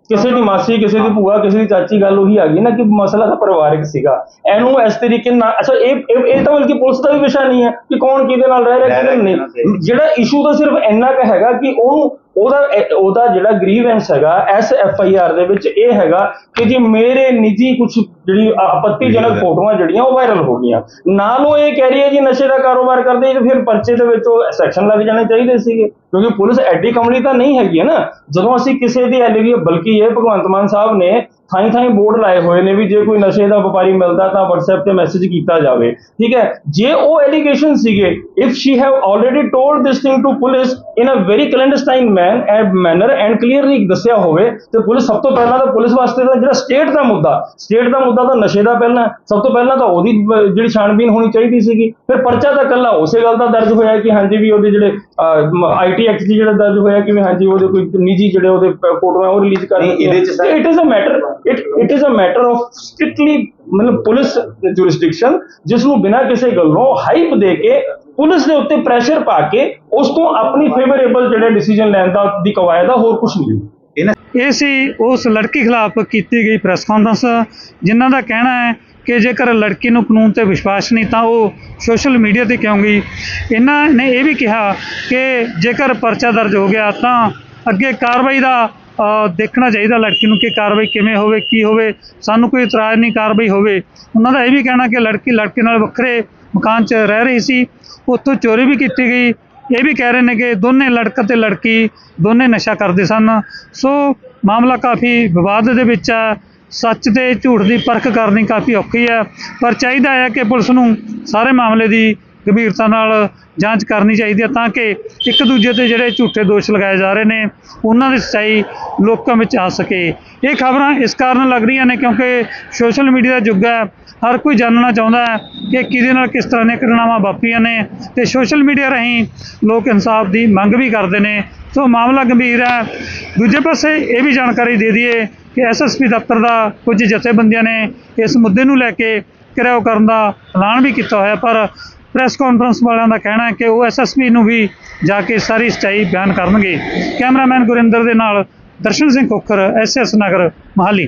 ਕਿਸੇ ਦੀ ਮਾਸੀ ਕਿਸੇ ਦੀ ਭੂਆ ਕਿਸੇ ਦੀ ਚਾਚੀ ਗੱਲ ਉਹੀ ਆ ਗਈ ਨਾ ਕਿ ਮਸਲਾ ਤਾਂ ਪਰਿਵਾਰਕ ਸੀਗਾ। ਇਹਨੂੰ ਇਸ ਤਰੀਕੇ ਨਾਲ ਅੱਛਾ ਇਹ ਇਹ- ਇਹ ਤਾਂ ਬਲਕਿ ਪੁਲਿਸ ਦਾ ਵੀ ਵਿਸ਼ਾ ਨਹੀਂ ਹੈ ਕਿ ਕੌਣ ਕਿਹਦੇ ਨਾਲ ਰਹਿ ਰਿਹਾ ਕਿਹਦੇ ਨਾਲ ਨਹੀਂ। ਜਿਹੜਾ ਇਸ਼ੂ ਤਾਂ ਸਿਰਫ ਇੰਨਾ ਕੁ ਹੈਗਾ ਕਿ ਉਹਨੂੰ ਉਹਦਾ ਉਹਦਾ ਜਿਹੜਾ ਗ੍ਰੀਵੈਂਸ ਹੈਗਾ ਐਸ ਐਫ ਆਈ ਆਰ ਦੇ ਵਿੱਚ ਇਹ ਹੈਗਾ ਕਿ ਜੀ ਮੇਰੇ ਨਿੱਜੀ ਕੁਝ ਜਿਹੜੀ ਆਪੱਤੀਜਨਕ ਫੋਟੋਆਂ ਜਿਹੜੀਆਂ ਉਹ ਵਾਇਰਲ ਹੋ ਗਈਆਂ। ਨਾਲ ਉਹ ਇਹ ਕਹਿ ਰਹੀ ਹੈ ਜੀ ਨਸ਼ੇ ਦਾ ਕਾਰੋਬਾਰ ਕਰਦੇ ਜੀ ਫਿਰ ਪਰਚੇ ਦੇ ਵਿੱਚ ਉਹ ਸੈਕਸ਼ਨ ਲੱਗ ਜਾਣੇ ਚਾਹੀਦੇ ਸੀਗੇ। ਕਿਉਂਕਿ ਪੁਲਿਸ ਐਡੀ ਕਮਲੀ ਤਾਂ ਨਹੀਂ ਹੈਗੀ ਹੈ ਨਾ। ਜਦੋਂ ਅਸੀਂ ਕਿਸੇ ਦੀ ਐਲਗੀ ਬਲਕਿ ਇਹ ਭਗਵੰਤ ਮਾਨ ਸਾਹਿਬ ਨੇ ਥਾਈ ਥਾਈ ਬੋਰਡ ਲਾਏ ਹੋਏ ਨੇ ਵੀ ਜੇ ਕੋਈ ਨਸ਼ੇ ਦਾ ਵਪਾਰੀ ਮਿਲਦਾ ਤਾਂ WhatsApp ਤੇ ਮੈਸੇਜ ਕੀਤਾ ਜਾਵੇ। ਠੀਕ ਹੈ? ਜੇ ਉਹ ਐਲੀਗੇਸ਼ਨ ਸੀਗੇ if she have already told this thing to police in a very clandestine man and manner and clearly ਦੱਸਿਆ ਹੋਵੇ ਤੇ ਪੁਲਿਸ ਸਭ ਤੋਂ ਪਹਿਲਾਂ ਤਾਂ ਪੁਲਿਸ ਵਾਸਤੇ ਤਾਂ ਜਿਹੜਾ ਸਟੇਟ ਦਾ ਮੁੱਦਾ ਸਟੇਟ ਦਾ ਮੁੱਦਾ ਤਾਂ ਨਸ਼ੇ ਦਾ ਪਹਿਲਾਂ। ਸਭ ਤੋਂ ਪਹਿਲਾਂ ਤਾਂ ਉਹਦੀ ਜਿਹੜੀ ਛਾਣਬੀਨ ਹੋਣੀ ਚਾਹੀਦੀ ਸੀਗੀ। ਫਿਰ ਪਰਚਾ ਤਾਂ ਕੱਲਾ ਉਸੇ ਗੱਲ ਦਾ ਦਰਜ ਹੋਇਆ ਕਿ ਹਾਂਜੀ ਵੀ ਉਹਦੇ ਜਿਹੜੇ ਆਈਟੀ ਐਕਟ ਜਿਹੜਾ ਦਰਜ ਹੋਇਆ ਕਿ ਵੀ ਹਾਂਜੀ ਉਹਦੇ ਕੋਈ ਨਿੱਜੀ ਜਿਹੜੇ ਉਹਦੇ ਫੋਟੋਆਂ ਉਹ ਰਿਲੀਜ਼ ਕਰ ਨਹੀਂ, ਇਹਦੇ 'ਚ sir- it is a matter it it is a matter of strictly ਮਤਲਬ ਪੁਲਿਸ ਜੁਰਿਸਡਿਕਸ਼ਨ ਜਿਸ ਨੂੰ ਬਿਨਾਂ ਕਿਸੇ ਗੱਲੋਂ ਹਾਈਪ ਦੇ ਕੇ ਪੁਲਿਸ ਦੇ ਉੱਤੇ ਪ੍ਰੈਸ਼ਰ ਪਾ ਕੇ ਉਸ ਤੋਂ ਆਪਣੀ ਫੇਵਰੇਬਲ ਜਿਹੜੇ ਡਿਸੀਜਨ ਲੈਣ ਦਾ ਦੀ ਕਵਾਇਦ ਆ ਹੋਰ ਕੁਝ ਨਹੀਂ ਇਹ ਸੀ ਉਸ ਲੜਕੀ ਖਿਲਾਫ ਕੀਤੀ ਗਈ ਪ੍ਰੈਸ ਕਾਨਫਰੰਸ ਜਿਨ੍ਹਾਂ ਦਾ ਕਹਿਣਾ ਹੈ ਕਿ ਜੇਕਰ ਲੜਕੀ ਨੂੰ ਕਾਨੂੰਨ ਤੇ ਵਿਸ਼ਵਾਸ ਨਹੀਂ, ਤਾਂ ਉਹ ਸੋਸ਼ਲ ਮੀਡੀਆ ਤੇ ਕਿਉਂ ਗਈ? ਇਹਨਾਂ ਨੇ ਇਹ ਵੀ ਕਿਹਾ ਕਿ ਜੇਕਰ ਪਰਚਾ ਦਰਜ ਹੋ ਗਿਆ, ਤਾਂ ਅੱਗੇ ਕਾਰਵਾਈ ਦਾ ਦੇਖਣਾ ਚਾਹੀਦਾ ਲੜਕੀ ਨੂੰ ਕਿ ਕਾਰਵਾਈ ਕਿਵੇਂ ਹੋਵੇ, ਕੀ ਹੋਵੇ। ਸਾਨੂੰ ਕੋਈ ਇਤਰਾਜ਼ ਨਹੀਂ, ਕਾਰਵਾਈ ਹੋਵੇ। ਉਹਨਾਂ ਦਾ ਇਹ ਵੀ ਕਹਿਣਾ ਕਿ ਲੜਕੀ, ਲੜਕੇ ਨਾਲ ਵੱਖਰੇ ਮਕਾਨ 'ਚ ਰਹਿ ਰਹੀ ਸੀ। ਉੱਥੋਂ ਚੋਰੀ ਵੀ ਕੀਤੀ ਗਈ। ਇਹ ਵੀ ਕਹਿ ਰਹੇ ਨੇ ਕਿ ਦੋਨੇ ਲੜਕਾ ਤੇ ਲੜਕੀ ਦੋਨੇ ਨਸ਼ਾ ਕਰਦੇ ਸਨ। ਸੋ ਮਾਮਲਾ ਕਾਫੀ ਵਿਵਾਦ ਦੇ ਵਿੱਚ ਹੈ ਸੱਚ ਤੇ ਝੂਠ ਦੀ ਪਰਖ ਕਰਨੀ ਕਾਫੀ ਔਖੀ ਹੈ ਪਰ ਚਾਹੀਦਾ ਹੈ ਕਿ ਪੁਲਿਸ ਨੂੰ ਸਾਰੇ ਮਾਮਲੇ ਦੀ ਗੰਭੀਰਤਾ ਨਾਲ ਜਾਂਚ ਕਰਨੀ ਚਾਹੀਦੀ ਹੈ ਤਾਂ ਕਿ ਇੱਕ ਦੂਜੇ ਤੇ ਜਿਹੜੇ ਝੂਠੇ ਦੋਸ਼ ਲਗਾਏ ਜਾ ਰਹੇ ਨੇ, ਉਹਨਾਂ ਦੀ ਸੱਚਾਈ ਲੋਕਾਂ ਵਿੱਚ ਆ ਸਕੇ। ਇਹ ਖਬਰਾਂ ਇਸ ਕਾਰਨ ਲੱਗ ਰਹੀਆਂ ਨੇ ਕਿਉਂਕਿ ਸੋਸ਼ਲ ਮੀਡੀਆ ਦਾ ਯੁੱਗ ਹੈ, ਹਰ ਕੋਈ ਜਾਣਨਾ ਚਾਹੁੰਦਾ ਹੈ ਕਿ ਕਿਹਦੇ ਨਾਲ ਕਿਸ ਤਰ੍ਹਾਂ ਦੀਆਂ ਘਟਨਾਵਾਂ ਵਾਪਰੀਆਂ ਨੇ ਤੇ ਸੋਸ਼ਲ ਮੀਡੀਆ ਰਾਹੀਂ ਲੋਕ ਇਨਸਾਫ ਦੀ ਮੰਗ ਵੀ ਕਰਦੇ ਨੇ। ਸੋ ਮਾਮਲਾ ਗੰਭੀਰ ਹੈ। ਦੂਜੇ ਪਾਸੇ ਇਹ ਵੀ ਜਾਣਕਾਰੀ ਦੇ ਦਈਏ ਕਿ ਐਸਐਸਪੀ ਦਫ਼ਤਰ ਦਾ ਕੁਝ ਜਥੇਬੰਦੀਆਂ ਨੇ ਇਸ ਮੁੱਦੇ ਨੂੰ ਲੈ ਕੇ ਘਿਰਾਓ ਕਰਨ ਦਾ ਐਲਾਨ ਵੀ ਕੀਤਾ ਹੋਇਆ, ਪਰ ਪ੍ਰੈਸ ਕਾਨਫਰੰਸ ਵਾਲਿਆਂ ਦਾ ਕਹਿਣਾ ਹੈ ਕਿ ਉਹ ਐਸਐਸਪੀ ਨੂੰ ਵੀ ਜਾ ਕੇ ਸਾਰੀ ਸੱਚਾਈ ਬਿਆਨ ਕਰਨਗੇ। ਕੈਮਰਾਮੈਨ ਗੁਰਿੰਦਰ ਦੇ ਨਾਲ ਦਰਸ਼ਨ ਸਿੰਘ ਖੋਖਰ ਐਸਐਸ ਨਗਰ, ਮਹਾਲੀ।